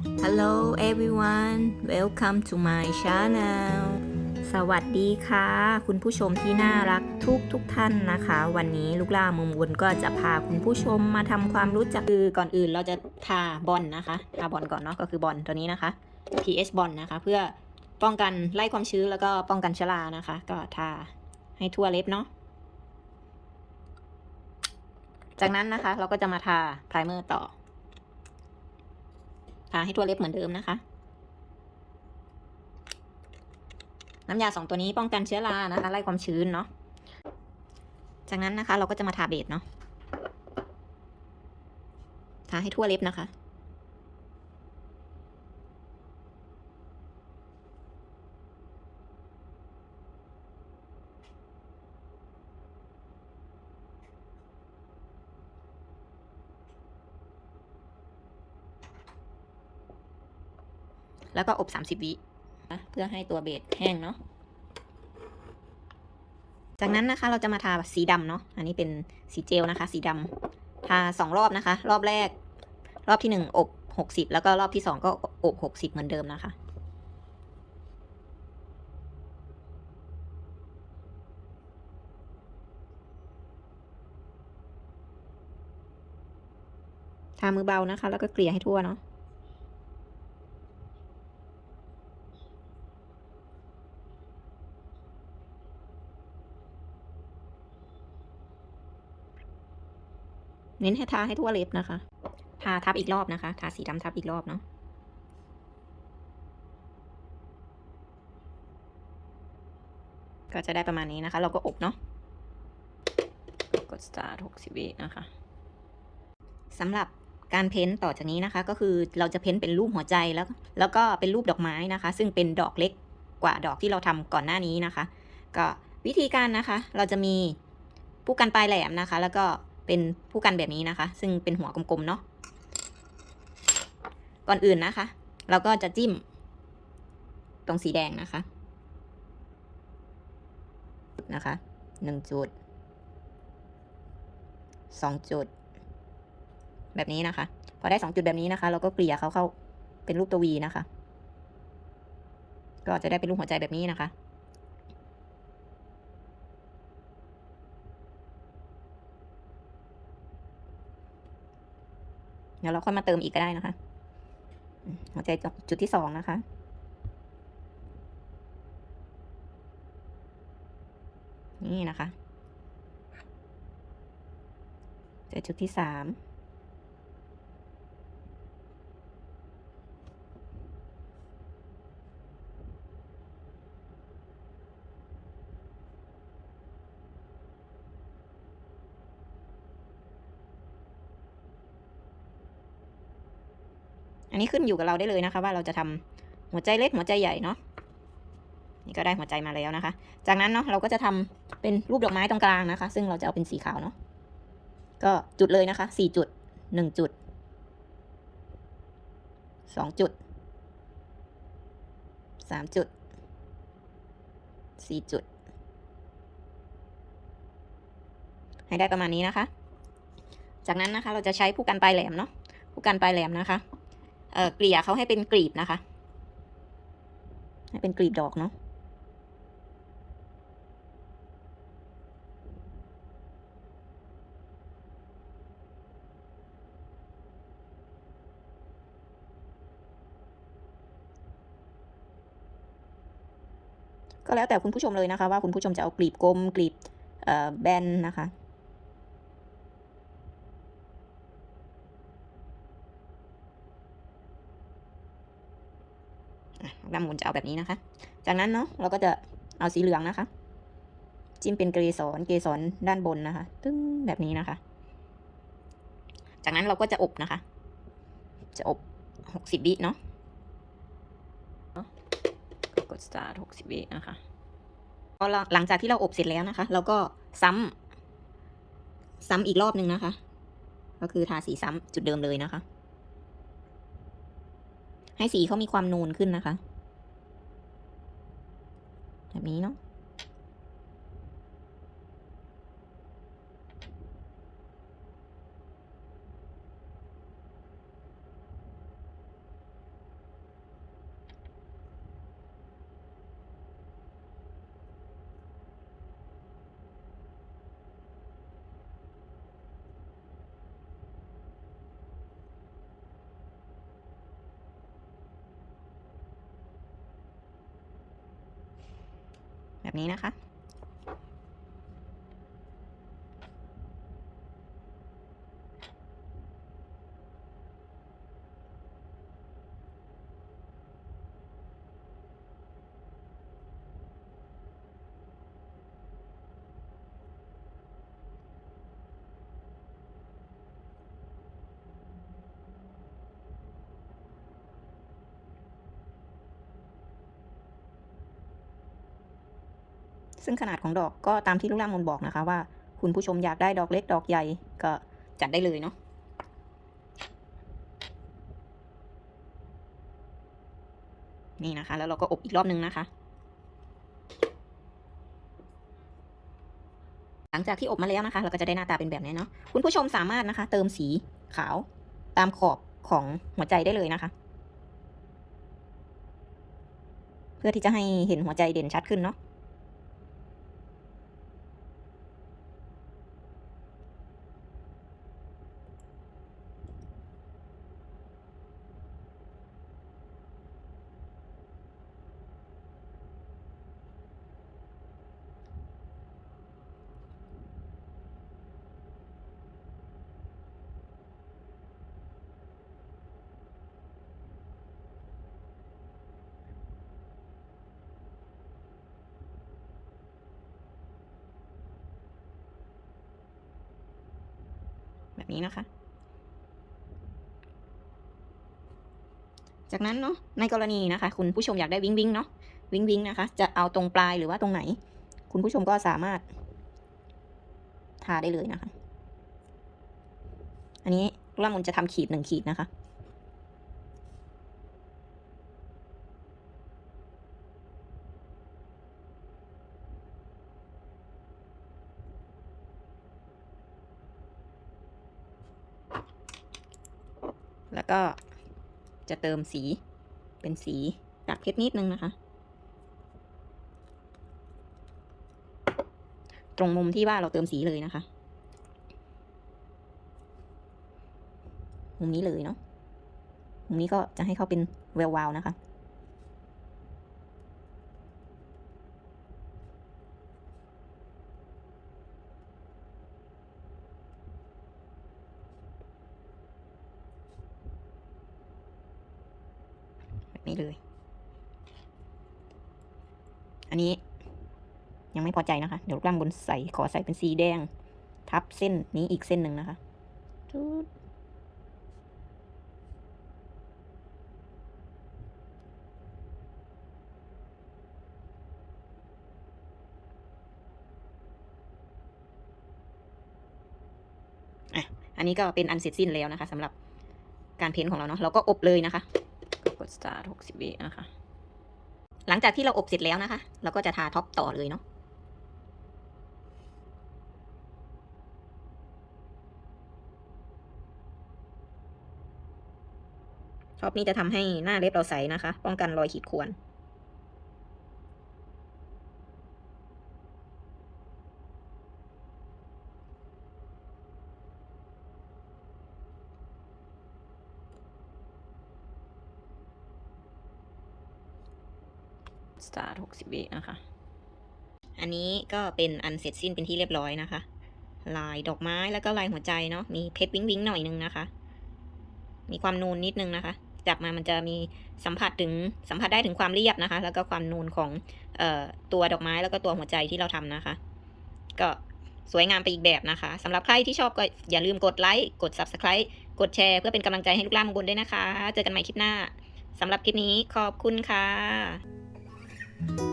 Hello everyone welcome to my channel สวัสดีค่ะ คุณผู้ชมที่น่ารักทุกทุกท่านนะคะ วันนี้ลูกล่ามุมวนก็จะพาคุณผู้ชมมาทำความรู้จักคือก่อนอื่นเราจะทาบอลนะคะทาบอลก่อนเนาะก็คือบอลตัวนี้นะคะ PS บอลนะคะ เพื่อป้องกันไล่ความชื้นแล้วก็ป้องกันเชื้อรานะคะ ก็ทาให้ทั่วเล็บเนาะจากนั้นนะคะเราก็จะมาทาไพรเมอร์ต่อ ทาให้ทั่วเล็บเหมือนเดิมนะคะ น้ำยาสองตัวนี้ป้องกันเชื้อรานะคะ ไล่ความชื้นเนาะ จากนั้นนะคะ เราก็จะมาทาเบสเนาะ ทาให้ทั่วเล็บนะคะ แล้วก็อบ 30 วิเพื่อให้ตัวเบสแห้งเนาะ จากนั้นนะคะเราจะมาทาสีดำเนาะ อันนี้เป็นสีเจลนะคะ สีดำทาสองรอบนะคะ รอบแรก รอบที่หนึ่งอบ60แล้วก็รอบที่สองก็อบ60เหมือนเดิมนะคะทามือเบานะคะ แล้วก็เกลี่ยให้ทั่วเนาะ เน้นให้ทาให้ทั่วเล็บนะคะ ทาทับอีกรอบนะคะ ทาสีดำทับอีกรอบเนาะก็จะได้ประมาณนี้นะคะ เราก็อบเนาะกด start 60วินะคะสำหรับการเพ้นต่อจากนี้นะคะ ก็คือเราจะเพ้นเป็นรูปหัวใจแล้ว แล้วก็เป็นรูปดอกไม้นะคะ ซึ่งเป็นดอกเล็กกว่าดอกที่เราทำก่อนหน้านี้นะคะ ก็วิธีการนะคะ เราจะมีผู้กันปลายแหลมนะคะ แล้วก็ เป็นผู้กันแบบนี้นะคะ ซึ่งเป็นหัวกลมๆเนาะก่อนอื่นนะคะ เราก็จะจิ้ม ตรงสีแดงนะคะนะคะหนึ่งจุดสองจุด แบบนี้นะคะ พอได้สองจุดแบบนี้นะคะ เราก็เกลี่ยเขาเข้าเป็นรูปตัววีนะคะ ก็จะได้เป็นรูปหัวใจแบบนี้นะคะ เดี๋ยวเราค่อยมาเติมอีกก็ได้นะคะ หัวใจจุดที่สองนะคะ นี่นะคะ เจจุดที่สาม นนี้ขึ้นอยู่กับเราได้เลยนะคะ ว่าเราจะทำหัวใจเล็กหัวใจใหญ่เนาะนี่ก็ได้หัวใจมาแล้วนะคะ จากนั้นเนาะเราก็จะทำเป็นรูปดอกไม้ตรงกลางนะคะ ซึ่งเราจะเอาเป็นสีขาวเนาะก็จุดเลยนะคะสี่จุดหนึ่งจุดสองจุดสามจุดสี่จุด ให้ได้ประมาณนี้นะคะ จากนั้นนะคะเราจะใช้ผู้กันปลายแหลมเนาะผู้กันปลายแหลมนะคะ เอ่อเกลี่ยเขาให้เป็นกลีบนะคะ ให้เป็นกลีบดอกเนาะก็แล้วแต่คุณผู้ชมเลยนะคะ ว่าคุณผู้ชมจะเอากลีบกลมกลีบแบนนะคะ ดำหมุนจะเอาแบบนี้นะคะ จากนั้นเนาะเราก็จะเอาสีเหลืองนะคะ จิ้มเป็นเกสรเกสรด้านบนนะคะตึ้งแบบนี้นะคะ จากนั้นเราก็จะอบนะคะ จะอบหกสิบวิเนาะกด start หกสิบวินะคะพอหลังจากที่เราอบเสร็จแล้วนะคะ เราก็ซ้ำซ้ำอีกรอบหนึ่งนะคะ ก็คือทาสีซ้ำจุดเดิมเลยนะคะ ให้สีเขามีความนูนขึ้นนะคะ แบบนี้เนาะ แบบนี้นะคะ ซึ่งขนาดของดอกก็ตามที่ลูกล่างมนบอกนะคะว่า คุณผู้ชมอยากได้ดอกเล็กดอกใหญ่ก็จัดได้เลยเนาะนี่นะคะ แล้วเราก็อบอีกรอบนึงนะคะ หลังจากที่อบมาแล้วนะคะ เราก็จะได้หน้าตาเป็นแบบนี้เนาะคุณผู้ชมสามารถนะคะ เติมสีขาวตามขอบของหัวใจได้เลยนะคะ เพื่อที่จะให้เห็นหัวใจเด่นชัดขึ้นเนาะ นี้นะคะ จากนั้นเนาะในกรณีนะคะ คุณผู้ชมอยากได้วิงวิงเนาะวิงวิงนะคะ จะเอาตรงปลายหรือว่าตรงไหน คุณผู้ชมก็สามารถ ทาได้เลยนะคะ อันนี้ร่างมุนจะทำขีดหนึ่งขีดนะคะ ก็จะเติมสีเป็นสีกากเพชรนิดนึงนะคะ ตรงมุมที่ว่าเราเติมสีเลยนะคะ มุมนี้เลยเนาะมุมนี้ก็จะให้เขาเป็นแวววาวนะคะ นี้เลย อันนี้ ยังไม่พอใจนะคะ เดี๋ยวล่างบนใส่ขอใส่เป็นสีแดง ทับเส้นนี้อีกเส้นหนึ่งนะคะจุดอะอันนี้ก็เป็นอันเสร็จสิ้นแล้วนะคะสำหรับการเพ้นท์ของเราเนาะเราก็อบเลยนะคะ สตาร์ทหกสิบวินะคะ หลังจากที่เราอบเสร็จแล้วนะคะ เราก็จะทาท็อปต่อเลยเนาะท็อปนี้จะทำให้หน้าเล็บเราใสนะคะ ป้องกันรอยขีดข่วน start 60วินะคะ อันนี้ก็เป็นอันเสร็จสิ้นเป็นที่เรียบร้อยนะคะ ลายดอกไม้แล้วก็ลายหัวใจเนาะ มีเพชรวิ้งวิ้งหน่อยนึงนะคะ มีความนูนนิดนึงนะคะ จับมามันจะมีสัมผัสถึงสัมผัสได้ถึงความเรียบนะคะ แล้วก็ความนูนของเอ่อตัวดอกไม้แล้วก็ตัวหัวใจที่เราทำนะคะ ก็สวยงามไปอีกแบบนะคะสำหรับใครที่ชอบก็อย่าลืมกดไลค์ กด subscribe กดแชร์เพื่อเป็นกำลังใจให้ลูกล่ามมงคลด้วยนะคะ เจอกันใหม่คลิปหน้าสำหรับคลิปนี้ขอบคุณค่ะ Bye.